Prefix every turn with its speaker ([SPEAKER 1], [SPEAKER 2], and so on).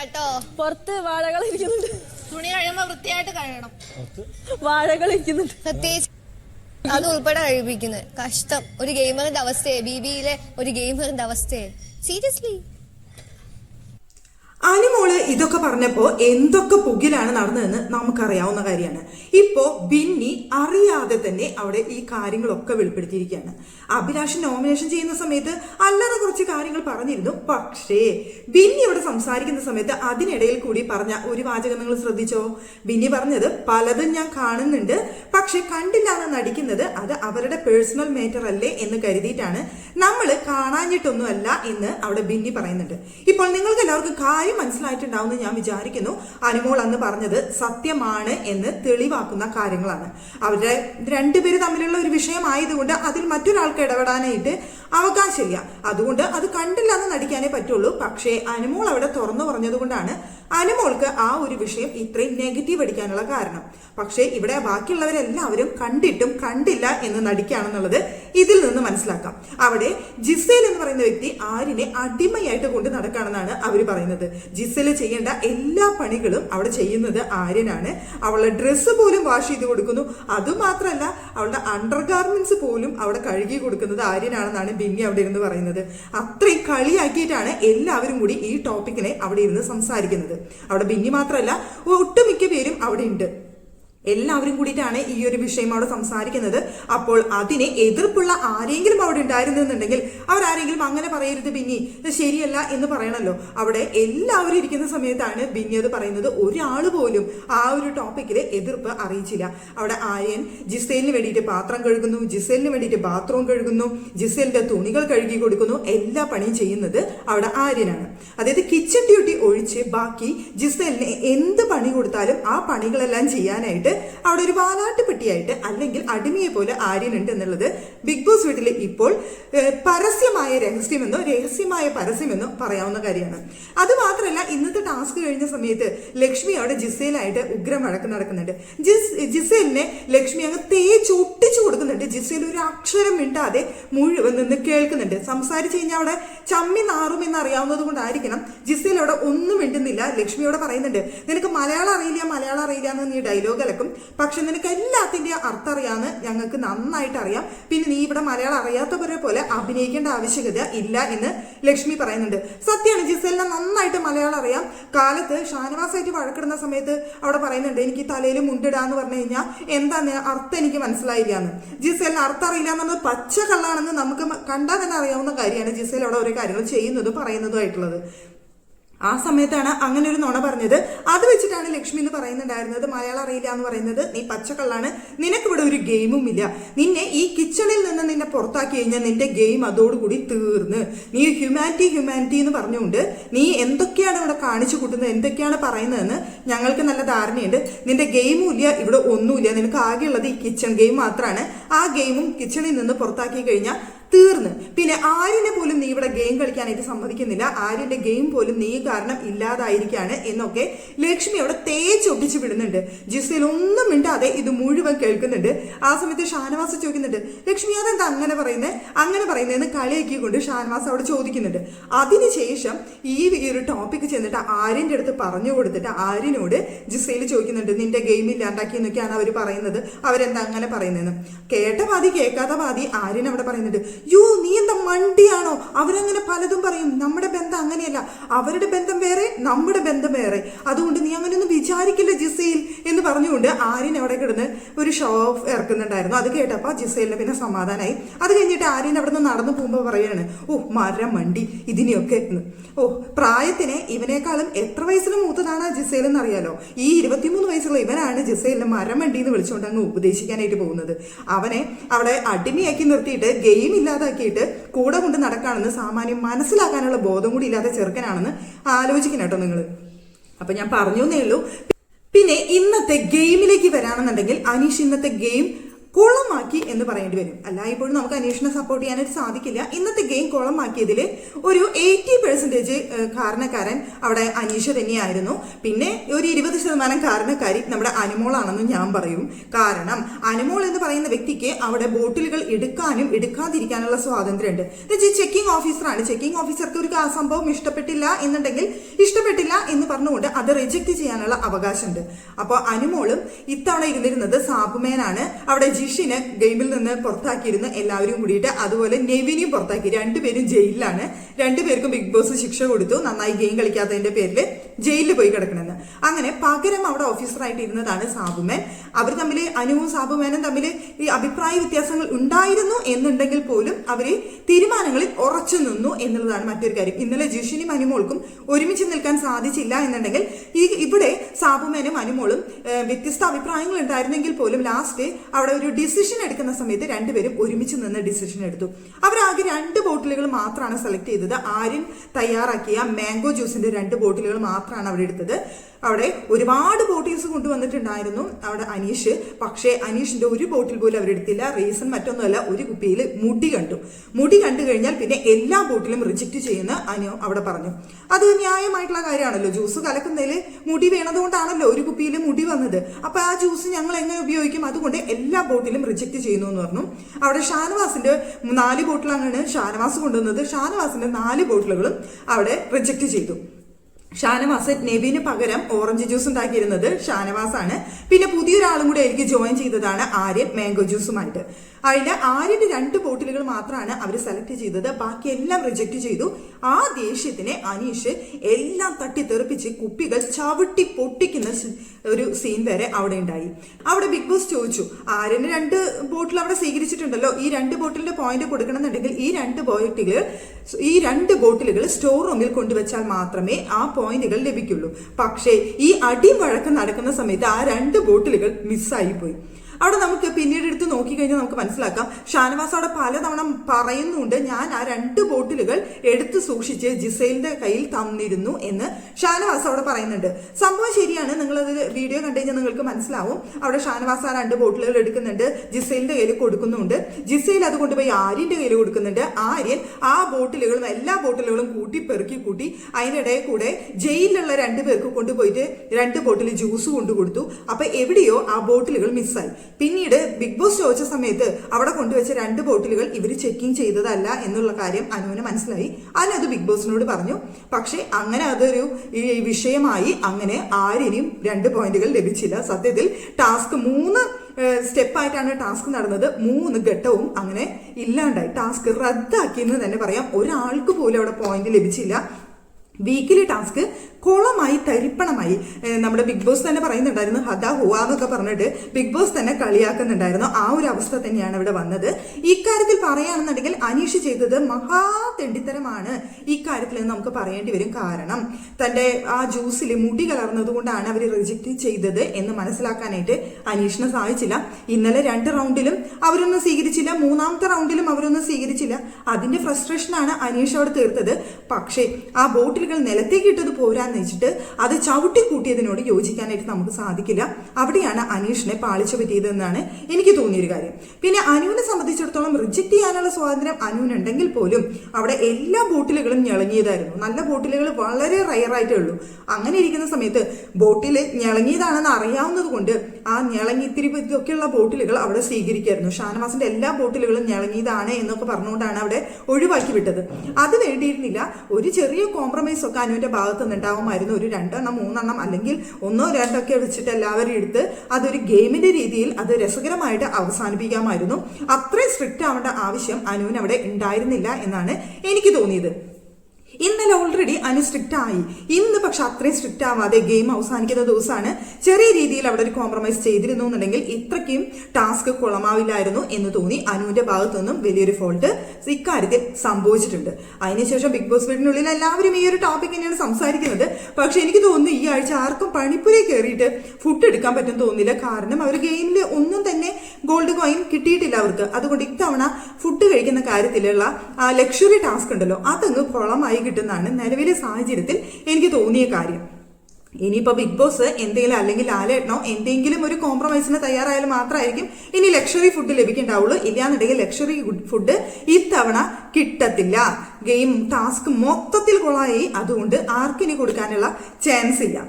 [SPEAKER 1] കേട്ടോ
[SPEAKER 2] പുറത്ത് വാഴകൾ ഇരിക്കുന്നുണ്ട്.
[SPEAKER 1] തുണി കഴിയുമ്പോ വൃത്തിയായിട്ട് കഴുകണം.
[SPEAKER 2] വാഴകൾ ഇരിക്കുന്നുണ്ട്.
[SPEAKER 1] പ്രത്യേകിച്ച് അത് ഉൾപ്പെടെ കഴിപ്പിക്കുന്നത്. കഷ്ടം. ഒരു ഗെയിമറിന്റെ അവസ്ഥയെ ബി ബിയിലെ ഒരു ഗെയിമറിന്റെ അവസ്ഥയെ. സീരിയസ്ലി
[SPEAKER 3] അനിമോൾ ഇതൊക്കെ പറഞ്ഞപ്പോ എന്തൊക്കെ പുകിലാണ് നടന്നതെന്ന് നമുക്കറിയാവുന്ന കാര്യമാണ്. ഇപ്പോ ബിന്നി അറിയാതെ തന്നെ അവിടെ ഈ കാര്യങ്ങളൊക്കെ വെളിപ്പെടുത്തിയിരിക്കുകയാണ്. അഭിലാഷ് നോമിനേഷൻ ചെയ്യുന്ന സമയത്ത് അല്ലാതെ കുറച്ച് കാര്യങ്ങൾ പറഞ്ഞിരുന്നു. പക്ഷേ ബിന്നി ഇവിടെ സംസാരിക്കുന്ന സമയത്ത് അതിനിടയിൽ കൂടി പറഞ്ഞ ഒരു വാചകം നിങ്ങൾ ശ്രദ്ധിച്ചോ? ബിന്നി പറഞ്ഞത് പലതും ഞാൻ കാണുന്നുണ്ട് പക്ഷെ കണ്ടില്ല എന്ന് നടിക്കുന്നത് അത് അവരുടെ പേഴ്സണൽ മാറ്റർ അല്ലേ എന്ന് കരുതിയിട്ടാണ് നമ്മൾ കാണാഞ്ഞിട്ടൊന്നുമല്ല എന്ന് അവിടെ ബിന്നി പറയുന്നുണ്ട്. ഇപ്പോൾ നിങ്ങൾക്ക് എല്ലാവർക്കും കാര്യം മനസ്സിലായിട്ടുണ്ടാവും എന്ന് ഞാൻ വിചാരിക്കുന്നു. അനുമോൾ അന്ന് പറഞ്ഞത് സത്യമാണ് എന്ന് തെളിവാക്കുന്ന കാര്യങ്ങളാണ്. അവരുടെ രണ്ടുപേര് തമ്മിലുള്ള ഒരു വിഷയമായതുകൊണ്ട് അതിൽ മറ്റൊരാൾക്ക് ഇടപെടാനായിട്ട് അവകാശമില്ല അതുകൊണ്ട് അത് കണ്ടില്ല എന്ന് നടിക്കാനേ പറ്റുള്ളൂ. പക്ഷേ അനുമോൾ അവിടെ തുറന്നു പറഞ്ഞതുകൊണ്ടാണ് അനുമോൾക്ക് ആ ഒരു വിഷയം ഇത്രയും നെഗറ്റീവ് അടിക്കാനുള്ള കാരണം. പക്ഷേ ഇവിടെ ബാക്കിയുള്ളവരെല്ലാവരും കണ്ടിട്ടും കണ്ടില്ല എന്ന് നടിക്കുകയാണെന്നുള്ളത് ഇതിൽ നിന്ന് മനസ്സിലാക്കാം. അവിടെ ജിസേൽ എന്ന് പറയുന്ന വ്യക്തി ആരിനെ അടിമയായിട്ട് കൊണ്ട് നടക്കുകയാണെന്നാണ് അവർ പറയുന്നത്. ജിസേൽ ചെയ്യേണ്ട എല്ലാ പണികളും അവിടെ ചെയ്യുന്നത് ആര്യനാണ്. അവളുടെ ഡ്രസ്സ് പോലും വാഷ് ചെയ്ത് കൊടുക്കുന്നു. അതുമാത്രമല്ല അവളുടെ അണ്ടർ ഗാർമെന്റ്സ് പോലും അവിടെ കഴുകി കൊടുക്കുന്നത് ആര്യനാണെന്നാണ് ബിന്നി അവിടെ ഇരുന്ന് പറയുന്നത്. അത്രയും കളിയാക്കിയിട്ടാണ് എല്ലാവരും കൂടി ഈ ടോപ്പിക്കിനെ അവിടെ ഇരുന്ന് സംസാരിക്കുന്നത്. അവിടെ ബിന്നി മാത്രമല്ല ഒട്ടുമിക്ക പേരും അവിടെ ഉണ്ട്. എല്ലാവരും കൂടിയിട്ടാണ് ഈ ഒരു വിഷയം അവിടെ സംസാരിക്കുന്നത്. അപ്പോൾ അതിനെ എതിർപ്പുള്ള ആരെങ്കിലും അവിടെ ഉണ്ടായിരുന്നെന്നുണ്ടെങ്കിൽ അവരാരെങ്കിലും അങ്ങനെ പറയരുത് ബിന്നി. ഇത് ശരിയല്ല എന്ന് പറയണല്ലോ. അവിടെ എല്ലാവരും ഇരിക്കുന്ന സമയത്താണ് ബിന്നി അത് പറയുന്നത്. ഒരാൾ പോലും ആ ഒരു ടോപ്പിക്കിൽ എതിർപ്പ് അറിയിച്ചില്ല. അവിടെ ആര്യൻ ജിസേലിന് വേണ്ടിയിട്ട് പാത്രം കഴുകുന്നു. ജിസേലിന് വേണ്ടിയിട്ട് ബാത്റൂം കഴുകുന്നു. ജിസേലിന്റെ തുണികൾ കഴുകി കൊടുക്കുന്നു. എല്ലാ പണിയും ചെയ്യുന്നത് അവിടെ ആര്യനാണ്. അതായത് കിച്ചൺ ഡ്യൂട്ടി ഒഴിച്ച് ബാക്കി ജിസേലിന് എന്ത് പണി കൊടുത്താലും ആ പണികളെല്ലാം ചെയ്യാനായിട്ട് അവിടെ ഒരു വാലാട്ട് പെട്ടിയായിട്ട് അല്ലെങ്കിൽ അടിമയെ പോലെ ആര്യനുണ്ട് എന്നുള്ളത് ബിഗ് ബോസ് വീട്ടിൽ ഇപ്പോൾ പരസ്യമായ രഹസ്യമെന്നോ രഹസ്യമായ പരസ്യമെന്നോ പറയാവുന്ന കാര്യമാണ്. അത് മാത്രമല്ല ഇന്നത്തെ ടാസ്ക് കഴിഞ്ഞ സമയത്ത് ലക്ഷ്മി അവിടെ ജിസയിലായിട്ട് ഉഗ്രം വഴക്ക് നടക്കുന്നുണ്ട്. ജിസ് ജിസേലിനെ ലക്ഷ്മി അങ്ങ് തേച്ച് ഒട്ടിച്ചു കൊടുക്കുന്നുണ്ട്. ജിസേൽ ഒരു അക്ഷരം മിണ്ടാതെ മുഴുവൻ നിന്ന് കേൾക്കുന്നുണ്ട്. സംസാരിച്ചു കഴിഞ്ഞാൽ അവിടെ ചമ്മി നാറും എന്ന് അറിയാവുന്നത് കൊണ്ടായിരിക്കണം ജിസയിൽ അവിടെ ഒന്നും മിണ്ടുന്നില്ല. ലക്ഷ്മിയോട് പറയുന്നുണ്ട് നിനക്ക് മലയാളം അറിയില്ല മലയാളം അറിയില്ല എന്ന് നീ ഡയലോഗ് അലക്കും. പക്ഷെ നിനക്ക് എല്ലാത്തിന്റെ അർത്ഥം അറിയാമെന്ന് ഞങ്ങൾക്ക് നന്നായിട്ട് അറിയാം. പിന്നെ നീ ഇവിടെ മലയാളം അറിയാത്തവരെ പോലെ അഭിനയിക്കേണ്ട ആവശ്യകത ഇല്ല എന്ന് ലക്ഷ്മി പറയുന്നുണ്ട്. സത്യമാണ് ജിസേലിനെ നന്നായിട്ട് മലയാളം അറിയാം. കാലത്ത് ഷാനവാസായിട്ട് വഴക്കിടുന്ന സമയത്ത് അവിടെ പറയുന്നുണ്ട് എനിക്ക് തലയിൽ മുണ്ടിടാന്ന് പറഞ്ഞു കഴിഞ്ഞാൽ എന്താണ് അർത്ഥം എനിക്ക് മനസ്സിലായില്ല എന്ന് ജിസേലിന് അർത്ഥം അറിയില്ല എന്നുള്ളത് പച്ച കള്ളാണെന്ന് നമുക്ക് കണ്ടാൽ തന്നെ അറിയാവുന്ന കാര്യമാണ് ജിസേൽ അവിടെ ഓരോ കാര്യങ്ങൾ ചെയ്യുന്നതും പറയുന്നതും ആയിട്ടുള്ളത്. ആ സമയത്താണ് അങ്ങനെ ഒരു നുണ പറഞ്ഞത്. അത് വെച്ചിട്ടാണ് ലക്ഷ്മി എന്ന് പറയുന്നുണ്ടായിരുന്നത് മലയാളം അറിയില്ല എന്ന് പറയുന്നത്. നീ പച്ചക്കള്ളാണ്. നിനക്കിവിടെ ഒരു ഗെയിമും ഇല്ല. നിന്നെ ഈ കിച്ചണിൽ നിന്ന് നിന്നെ പുറത്താക്കി കഴിഞ്ഞാൽ നിന്റെ ഗെയിം അതോടുകൂടി തീർന്ന്. നീ ഹ്യൂമാനിറ്റി ഹ്യൂമാനിറ്റി എന്ന് പറഞ്ഞുകൊണ്ട് നീ എന്തൊക്കെയാണ് ഇവിടെ കാണിച്ചു കൂട്ടുന്നത് എന്തൊക്കെയാണ് പറയുന്നതെന്ന് ഞങ്ങൾക്ക് നല്ല ധാരണയുണ്ട്. നിന്റെ ഗെയിമും ഇല്ല ഇവിടെ ഒന്നുമില്ല. നിനക്ക് ആകെയുള്ളത് ഈ കിച്ചൺ ഗെയിം മാത്രമാണ് ആ ഗെയിമും കിച്ചണിൽ നിന്ന് പുറത്താക്കി കഴിഞ്ഞാൽ തീർന്ന്. പിന്നെ ആര്യനെ പോലും നീ ഇവിടെ ഗെയിം കളിക്കാനായിട്ട് സമ്മതിക്കുന്നില്ല. ആര്യന്റെ ഗെയിം പോലും നീ കാരണം ഇല്ലാതായിരിക്കാണ് എന്നൊക്കെ ലക്ഷ്മി അവിടെ തേച്ചൊപ്പിച്ച് വിടുന്നുണ്ട്. ജിസയിൽ ഒന്നും മിണ്ടാതെ ഇത് മുഴുവൻ കേൾക്കുന്നുണ്ട്. ആ സമയത്ത് ഷാനവാസ് ചോദിക്കുന്നുണ്ട് ലക്ഷ്മി അതെന്താ അങ്ങനെ പറയുന്നത് അങ്ങനെ പറയുന്നതെന്ന് കളിയാക്കിക്കൊണ്ട് ഷാനവാസ് അവിടെ ചോദിക്കുന്നുണ്ട്. അതിനുശേഷം ഈ ഒരു ടോപ്പിക്ക് ചെന്നിട്ട് ആര്യന്റെ അടുത്ത് പറഞ്ഞു കൊടുത്തിട്ട് ആര്യനോട് ജിസയിൽ ചോദിക്കുന്നുണ്ട് നിന്റെ ഗെയിം ഇല്ലാണ്ടാക്കി എന്നൊക്കെയാണ് അവർ പറയുന്നത്. അവരെന്താ അങ്ങനെ പറയുന്നതെന്ന് കേട്ട പാതി കേൾക്കാത്ത പാതി ആര്യൻ അവിടെ പറയുന്നുണ്ട് യോ നീ എന്താ മണ്ടിയാണോ? അവരങ്ങനെ പലതും പറയും. നമ്മുടെ ബന്ധം അങ്ങനെയല്ല അവരുടെ ബന്ധം വേറെ നമ്മുടെ ബന്ധം വേറെ. അതുകൊണ്ട് നീ അങ്ങനെയൊന്നും വിചാരിക്കില്ല ജിസയിൽ എന്ന് പറഞ്ഞുകൊണ്ട് ആര്യൻ അവിടെ കിടന്ന് ഒരു ഷോ ഓഫ് ഇറക്കുന്നുണ്ടായിരുന്നു. അത് കേട്ടപ്പോൾ ജിസയിലിന് പിന്നെ സമാധാനമായി അത് കഴിഞ്ഞിട്ട് ആര്യൻ അവിടെ നിന്ന് നടന്നു പോകുമ്പോൾ പറയാണ് ഓ മര മണ്ടി ഇതിനെയൊക്കെ എന്ന്. ഓ പ്രായത്തിന് ഇവനേക്കാളും എത്ര വയസ്സിന് മൂത്തതാണ് ആ ജിസേൽ എന്നറിയാലോ? ഈ ഇരുപത്തിമൂന്ന് വയസ്സുള്ള ഇവനാണ് ജിസയിലെ മരമണ്ടി എന്ന് വിളിച്ചുകൊണ്ട് അങ്ങ് ഉപദേശിക്കാനായിട്ട് പോകുന്നത്. അവനെ അവിടെ അടിമയാക്കി നിർത്തിയിട്ട് ഗെയിം ഇല്ലാതാക്കിയിട്ട് കൂടെ കൊണ്ട് നടക്കാണെന്ന് സാമാന്യം മനസ്സിലാക്കാനുള്ള ബോധം കൂടി ഇല്ലാത്ത ചെറുക്കനാണെന്ന് ആലോചിക്കണം കേട്ടോ നിങ്ങൾ അപ്പൊ ഞാൻ പറഞ്ഞു എന്നേ ഉള്ളൂ. പിന്നെ ഇന്നത്തെ ഗെയിമിലേക്ക് വരാണെന്നുണ്ടെങ്കിൽ അനീഷ് ഇന്നത്തെ ഗെയിം കുളമാക്കി എന്ന് പറയേണ്ടി വരും. അല്ല ഇപ്പോഴും നമുക്ക് അന്വേഷണം സപ്പോർട്ട് ചെയ്യാനായിട്ട് സാധിക്കില്ല. ഇന്നത്തെ ഗെയിം കുളമാക്കിയതിൽ ഒരു എയ്റ്റി പെർസെന്റേജ് കാരണക്കാരൻ അവിടെ അനീഷ തന്നെയായിരുന്നു. പിന്നെ ഒരു ഇരുപത് ശതമാനം കാരണക്കാരി നമ്മുടെ അനുമോളാണെന്ന് ഞാൻ പറയും. കാരണം അനുമോൾ എന്ന് പറയുന്ന വ്യക്തിക്ക് അവിടെ ബോട്ടിലുകൾ എടുക്കാനും എടുക്കാതിരിക്കാനുള്ള സ്വാതന്ത്ര്യമുണ്ട്. ചെക്കിംഗ് ഓഫീസറാണ് ചെക്കിംഗ് ഓഫീസർക്ക് ഒരു സംഭവം ഇഷ്ടപ്പെട്ടില്ല എന്നുണ്ടെങ്കിൽ ഇഷ്ടപ്പെട്ടില്ല എന്ന് പറഞ്ഞുകൊണ്ട് അത് റിജക്ട് ചെയ്യാനുള്ള അവകാശമുണ്ട്. അപ്പോൾ അനുമോളും ഇത്തവണ ഇരുന്നിരുന്നത് സാബുമേനാണ്. അവിടെ ജിഷിനെ ഗെയിമിൽ നിന്ന് പുറത്താക്കിയിരുന്ന എല്ലാവരും കൂടിയിട്ട് അതുപോലെ നെവിനെയും പുറത്താക്കി. രണ്ടുപേരും ജയിലിലാണ്. രണ്ടുപേർക്കും ബിഗ് ബോസ് ശിക്ഷ കൊടുത്തു. നന്നായി ഗെയിം കളിക്കാത്തതിന്റെ പേരിൽ ജയിലിൽ പോയി കിടക്കണമെന്ന് അങ്ങനെ പകരം അവിടെ ഓഫീസറായിട്ട് ഇരുന്നതാണ് സാബുമേൻ. അവർ തമ്മിൽ അനുവും സാബുമേനും തമ്മിൽ ഈ അഭിപ്രായ വ്യത്യാസങ്ങൾ ഉണ്ടായിരുന്നു എന്നുണ്ടെങ്കിൽ പോലും അവർ തീരുമാനങ്ങളിൽ ഉറച്ചു നിന്നു എന്നുള്ളതാണ് മറ്റൊരു കാര്യം. ഇന്നലെ ജിഷിനും അനുമോൾക്കും ഒരുമിച്ച് നിൽക്കാൻ സാധിച്ചില്ല എന്നുണ്ടെങ്കിൽ ഈ ഇവിടെ സാബുമേനും അനുമോളും വ്യത്യസ്ത അഭിപ്രായങ്ങൾ ഉണ്ടായിരുന്നെങ്കിൽ പോലും ലാസ്റ്റ് അവിടെ ഒരു ഡിസിഷൻ എടുക്കുന്ന സമയത്ത് രണ്ടുപേരും ഒരുമിച്ച് നിന്ന് ഡിസിഷൻ എടുത്തു. അവരാകെ രണ്ട് ബോട്ടിലുകൾ മാത്രമാണ് സെലക്ട് ചെയ്തത്. ആര്യൻ തയ്യാറാക്കിയ മാംഗോ ജ്യൂസിന്റെ രണ്ട് ബോട്ടിലുകൾ മാത്രമാണ് അവിടെ എടുത്തത്. അവിടെ ഒരുപാട് ബോട്ടിൽസ് കൊണ്ടുവന്നിട്ടുണ്ടായിരുന്നു അവിടെ അനീഷ്. പക്ഷേ അനീഷിന്റെ ഒരു ബോട്ടിൽ പോലും അവരെടുത്തില്ല റീസൺ മറ്റൊന്നുമല്ല ഒരു കുപ്പിയിൽ മുടി കണ്ടു. മുടി കണ്ടു കഴിഞ്ഞാൽ പിന്നെ എല്ലാ ബോട്ടിലും റിജക്റ്റ് ചെയ്യുന്ന അനു അവിടെ പറഞ്ഞു. അത് ന്യായമായിട്ടുള്ള കാര്യമാണല്ലോ. ജ്യൂസ് കലക്കുന്നതിൽ മുടി വേണതുകൊണ്ടാണല്ലോ ഒരു കുപ്പിയിൽ മുടി വന്നത്. അപ്പൊ ആ ജ്യൂസ് ഞങ്ങൾ എങ്ങനെ ഉപയോഗിക്കും? അതുകൊണ്ട് എല്ലാ ബോട്ടിലും റിജക്റ്റ് ചെയ്യുന്നു എന്ന് പറഞ്ഞു. അവിടെ ഷാനവാസിന്റെ നാല് ബോട്ടിലാണ് ഷാനവാസ് കൊണ്ടുവന്നത്. ഷാനവാസിന്റെ നാല് ബോട്ടിലുകളും അവിടെ റിജക്റ്റ് ചെയ്തു. ഷാനവാസ് നെവിന് പകരം ഓറഞ്ച് ജ്യൂസ് ഉണ്ടാക്കിയിരുന്നത് ഷാനവാസ് ആണ് പിന്നെ പുതിയൊരാളും കൂടെ എനിക്ക് ജോയിൻ ചെയ്തതാണ് ആര്യൻ മാംഗോ ജ്യൂസുമായിട്ട്. അതിൽ ആര്യന്റെ രണ്ട് ബോട്ടിലുകൾ മാത്രമാണ് അവർ സെലക്ട് ചെയ്തത്. ബാക്കി എല്ലാം റിജക്ട് ചെയ്തു. ആ ദേഷ്യത്തിനെ അനീഷ് എല്ലാം തട്ടി തെറിപ്പിച്ച് കുപ്പികൾ ചവിട്ടി പൊട്ടിക്കുന്ന ഒരു സീൻ വരെ അവിടെ ഉണ്ടായി. അവിടെ ബിഗ് ബോസ് ചോദിച്ചു ആര്യന് രണ്ട് ബോട്ടിൽ അവിടെ സ്വീകരിച്ചിട്ടുണ്ടല്ലോ. ഈ രണ്ട് ബോട്ടിലിന്റെ പോയിന്റ് കൊടുക്കണമെന്നുണ്ടെങ്കിൽ ഈ രണ്ട് ബോട്ടിലുകൾ ഈ രണ്ട് ബോട്ടിലുകൾ സ്റ്റോർ റൂമിൽ കൊണ്ടുവച്ചാൽ മാത്രമേ ആ പോയിന്റുകൾ ലഭിക്കുള്ളൂ. പക്ഷേ ഈ അടി വഴക്ക് നടക്കുന്ന സമയത്ത് ആ രണ്ട് ബോട്ടിലുകൾ മിസ്സായി പോയി. അവിടെ നമുക്ക് പിന്നീട് എടുത്ത് നോക്കിക്കഴിഞ്ഞാൽ നമുക്ക് മനസ്സിലാക്കാം. ഷാനവാസ് അവിടെ പലതവണ പറയുന്നുണ്ട് ഞാൻ ആ രണ്ട് ബോട്ടിലുകൾ എടുത്ത് സൂക്ഷിച്ച് ജിസൈലിന്റെ കയ്യിൽ തന്നിരുന്നു എന്ന് ഷാനവാസ് അവിടെ പറയുന്നുണ്ട്. സംഭവം ശരിയാണ് നിങ്ങളത് വീഡിയോ കണ്ടു കഴിഞ്ഞാൽ നിങ്ങൾക്ക് മനസ്സിലാവും. അവിടെ ഷാനവാസ് ആ രണ്ട് ബോട്ടിലുകൾ എടുക്കുന്നുണ്ട് ജിസൈലിന്റെ കയ്യിൽ കൊടുക്കുന്നുണ്ട്. ജിസൈൽ അത് കൊണ്ടുപോയി ആര്യന്റെ കയ്യിൽ കൊടുക്കുന്നുണ്ട്. ആര്യൻ ആ ബോട്ടിലുകളും എല്ലാ ബോട്ടിലുകളും കൂട്ടി പെറുക്കി കൂട്ടി അതിനിടയിൽ കൂടെ ജയിലിലുള്ള രണ്ട് പേർക്ക് കൊണ്ടുപോയിട്ട് രണ്ട് ബോട്ടിൽ ജ്യൂസ് കൊണ്ടു കൊടുത്തു അപ്പൊ എവിടെയോ ആ ബോട്ടിലുകൾ മിസ്സായി. പിന്നീട് ബിഗ് ബോസ് ചോദിച്ച സമയത്ത് അവിടെ കൊണ്ടുവച്ച രണ്ട് ബോട്ടിലുകൾ ഇവർ ചെക്കിംഗ് ചെയ്തതല്ല എന്നുള്ള കാര്യം അനുവിന് മനസ്സിലായി. അത് ബിഗ് ബോസിനോട് പറഞ്ഞു. പക്ഷേ അങ്ങനെ അതൊരു വിഷയമായി അങ്ങനെ ആരിനും രണ്ട് പോയിന്റുകൾ ലഭിച്ചില്ല. സത്യത്തിൽ ടാസ്ക് മൂന്ന് സ്റ്റെപ്പായിട്ടാണ് ടാസ്ക് നടന്നത്. മൂന്ന് ഘട്ടവും അങ്ങനെ ഇല്ലാണ്ടായി. ടാസ്ക് റദ്ദാക്കി എന്ന് തന്നെ പറയാം. ഒരാൾക്ക് പോലും അവിടെ പോയിന്റ് ലഭിച്ചില്ല. വീക്കിലി ടാസ്ക് കുളമായി തരിപ്പണമായി നമ്മുടെ ബിഗ് ബോസ് തന്നെ പറയുന്നുണ്ടായിരുന്നു ഹദ ഹുവ എന്നൊക്കെ പറഞ്ഞിട്ട് ബിഗ് ബോസ് തന്നെ കളിയാക്കുന്നുണ്ടായിരുന്നു. ആ ഒരു അവസ്ഥ തന്നെയാണ് ഇവിടെ വന്നത്. ഇക്കാര്യത്തിൽ പറയുകയാണെന്നുണ്ടെങ്കിൽ അനീഷ് ചെയ്തത് മഹാ തെണ്ടിത്തരമാണ് ഇക്കാര്യത്തിൽ നമുക്ക് പറയേണ്ടി വരും കാരണം തന്റെ ആ ജ്യൂസിൽ മുടി കലർന്നത് കൊണ്ടാണ് അവർ റിജക്റ്റ് ചെയ്തത് എന്ന് മനസ്സിലാക്കാനായിട്ട് അനീഷിന് സാധിച്ചില്ല. ഇന്നലെ രണ്ട് റൗണ്ടിലും അവരൊന്നും സ്വീകരിച്ചില്ല മൂന്നാമത്തെ റൗണ്ടിലും അവരൊന്നും സ്വീകരിച്ചില്ല. അതിന്റെ ഫ്രസ്ട്രേഷനാണ് അനീഷ് അവിടെ തീർത്തത്. പക്ഷേ ആ ബോട്ടിലുകൾ നിലത്തേക്ക് ഇട്ടത് പോരാന്ന് വെച്ചിട്ട് അത് ചവിട്ടി കൂട്ടിയതിനോട് യോജിക്കാനായിട്ട് നമുക്ക് സാധിക്കില്ല. അവിടെയാണ് അനീഷിനെ പാളിച്ച പറ്റിയതെന്നാണ് എനിക്ക് തോന്നിയൊരു കാര്യം. പിന്നെ അനുവിനെ സംബന്ധിച്ചിടത്തോളം റിജക്റ്റ് ചെയ്യാനുള്ള സ്വാതന്ത്ര്യം അനുവിനുണ്ടെങ്കിൽ പോലും അവിടെ എല്ലാ ബോട്ടിലുകളും ഞെളങ്ങിയതായിരുന്നു. നല്ല ബോട്ടിലുകൾ വളരെ റയറായിട്ടേ ഉള്ളൂ. അങ്ങനെ ഇരിക്കുന്ന സമയത്ത് ബോട്ടിൽ ഞെളങ്ങിയതാണെന്ന് അറിയാവുന്നത് കൊണ്ട് ആ ഞെളങ്ങിത്തിരി ഒക്കെയുള്ള ബോട്ടിലുകൾ അവിടെ സ്വീകരിക്കായിരുന്നു. ഷാനവാസിന്റെ എല്ലാ ബോട്ടിലുകളും ഞെളങ്ങിയതാണ് എന്നൊക്കെ പറഞ്ഞുകൊണ്ടാണ് അവിടെ ഒഴിവാക്കി വിട്ടത്. അത് വേണ്ടിയിരുന്നില്ല. ഒരു ചെറിയ കോംപ്രമൈസ് ഒക്കെ അനുവിന്റെ ഭാഗത്ത് നിന്നുണ്ടാവുമായിരുന്നു ഒരു രണ്ടെണ്ണം മൂന്നെണ്ണം അല്ലെങ്കിൽ ഒന്നോ രണ്ടോ ഒക്കെ വെച്ചിട്ട് എല്ലാവരും എടുത്ത് അതൊരു ഗെയിമിന്റെ രീതിയിൽ അത് രസകരമായിട്ട് അവസാനിപ്പിക്കാമായിരുന്നു. അത്രയും സ്ട്രിക്റ്റ് ആവേണ്ട ആവശ്യം അനുവിന് അവിടെ ഉണ്ടായിരുന്നില്ല എന്നാണ് എനിക്ക് തോന്നിയത്. ഇന്നലെ ഓൾറെഡി അനു സ്ട്രിക്റ്റ് ആയി. ഇന്ന് പക്ഷെ അത്രയും സ്ട്രിക്റ്റ് ആവാതെ ഗെയിം അവസാനിക്കുന്ന ദിവസമാണ് ചെറിയ രീതിയിൽ അവിടെ ഒരു കോംപ്രമൈസ് ചെയ്തിരുന്നു എന്നുണ്ടെങ്കിൽ ഇത്രയ്ക്കും ടാസ്ക് കുളമാവില്ലായിരുന്നു എന്ന് തോന്നി. അനുവിന്റെ ഭാഗത്തു നിന്നും വലിയൊരു ഫോൾട്ട് ഇക്കാര്യത്തിൽ സംഭവിച്ചിട്ടുണ്ട്. അതിനുശേഷം ബിഗ് ബോസ് വീടിനുള്ളിൽ എല്ലാവരും ഈ ഒരു ടോപ്പിക് തന്നെയാണ് സംസാരിക്കുന്നത്. പക്ഷെ എനിക്ക് തോന്നുന്നു ഈ ആഴ്ച ആർക്കും പണിപ്പുരയിൽ കയറിയിട്ട് ഫുഡ് എടുക്കാൻ പറ്റും തോന്നില്ല കാരണം അവർ ഗെയിമിൽ ഒന്നും തന്നെ ഗോൾഡ് കോയിൻ കിട്ടിയിട്ടില്ല അവർക്ക്. അതുകൊണ്ട് ഇത്തവണ ഫുഡ് കഴിക്കുന്ന കാര്യത്തിലുള്ള ആ ലക്ഷറി ടാസ്ക് ഉണ്ടല്ലോ അതങ്ങ് കുളമായി കിട്ടുന്നതാണ് നിലവിലെ സാഹചര്യത്തിൽ എനിക്ക് തോന്നിയ കാര്യം. ഇനിയിപ്പോ ബിഗ് ബോസ് എന്തെങ്കിലും അല്ലെങ്കിൽ ലാലേട്ടനോ എന്തെങ്കിലും ഒരു കോംപ്രമൈസിന് തയ്യാറായാലും മാത്രമായിരിക്കും ഇനി ലക്ഷറി ഫുഡ് ലഭിക്കണ്ടാവുള്ളൂ. ഇല്ലാന്നുണ്ടെങ്കിൽ ലക്ഷറി ഫുഡ് ഇത്തവണ കിട്ടത്തില്ല. ഗെയിം ടാസ്ക് മൊത്തത്തിൽ കൊളായി. അതുകൊണ്ട് ആർക്കിനി കൊടുക്കാനുള്ള ചാൻസ് ഇല്ല.